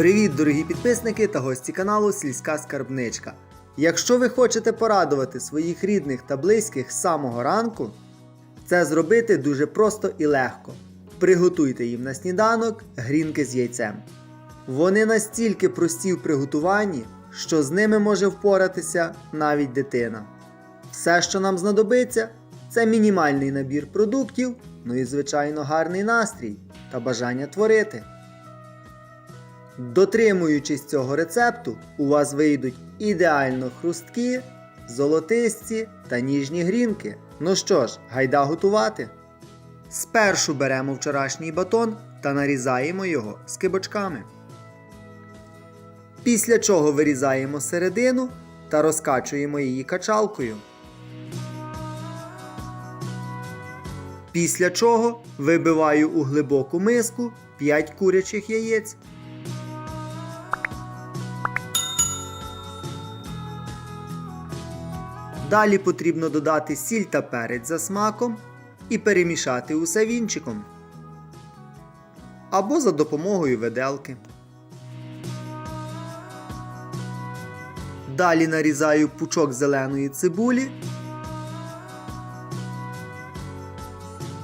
Привіт, дорогі підписники та гості каналу Сільська Скарбничка. Якщо ви хочете порадувати своїх рідних та близьких з самого ранку, це зробити дуже просто і легко. Приготуйте їм на сніданок грінки з яйцем. Вони настільки прості в приготуванні, що з ними може впоратися навіть дитина. Все, що нам знадобиться, це мінімальний набір продуктів, ну і звичайно гарний настрій та бажання творити. Дотримуючись цього рецепту, у вас вийдуть ідеально хрусткі, золотисті та ніжні грінки. Ну що ж, гайда готувати. Спершу беремо вчорашній батон та нарізаємо його скибочками. Після чого вирізаємо середину та розкачуємо її качалкою. Після чого вибиваю у глибоку миску 5 курячих яєць. Далі потрібно додати сіль та перець за смаком і перемішати усе вінчиком або за допомогою виделки. Далі нарізаю пучок зеленої цибулі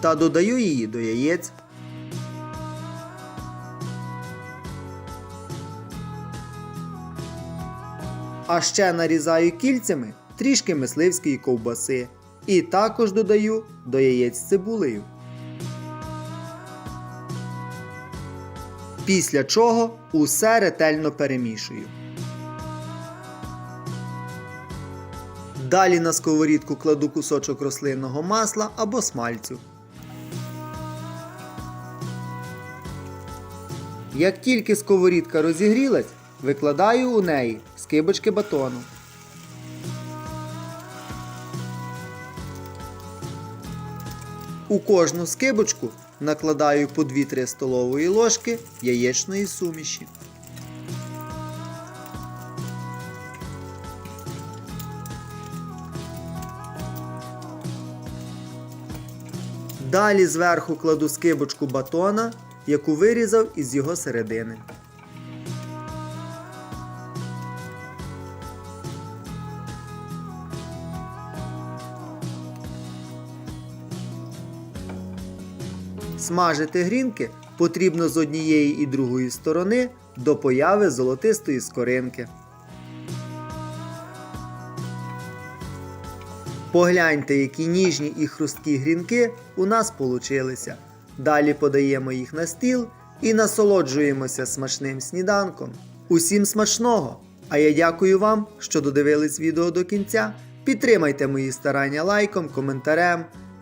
та додаю її до яєць. А ще нарізаю кільцями трішки мисливської ковбаси і також додаю до яєць з цибулею. Після чого усе ретельно перемішую. Далі на сковорідку кладу кусочок рослинного масла або смальцю. Як тільки сковорідка розігрілась, викладаю у неї скибочки батону. У кожну скибочку накладаю по 2-3 столової ложки яєчної суміші. Далі зверху кладу скибочку батона, яку вирізав із його середини. Смажити грінки потрібно з однієї і другої сторони до появи золотистої скоринки. Погляньте, які ніжні і хрусткі грінки у нас получилися. Далі подаємо їх на стіл і насолоджуємося смачним сніданком. Усім смачного! А я дякую вам, що додивились відео до кінця. Підтримайте мої старання лайком, коментарем,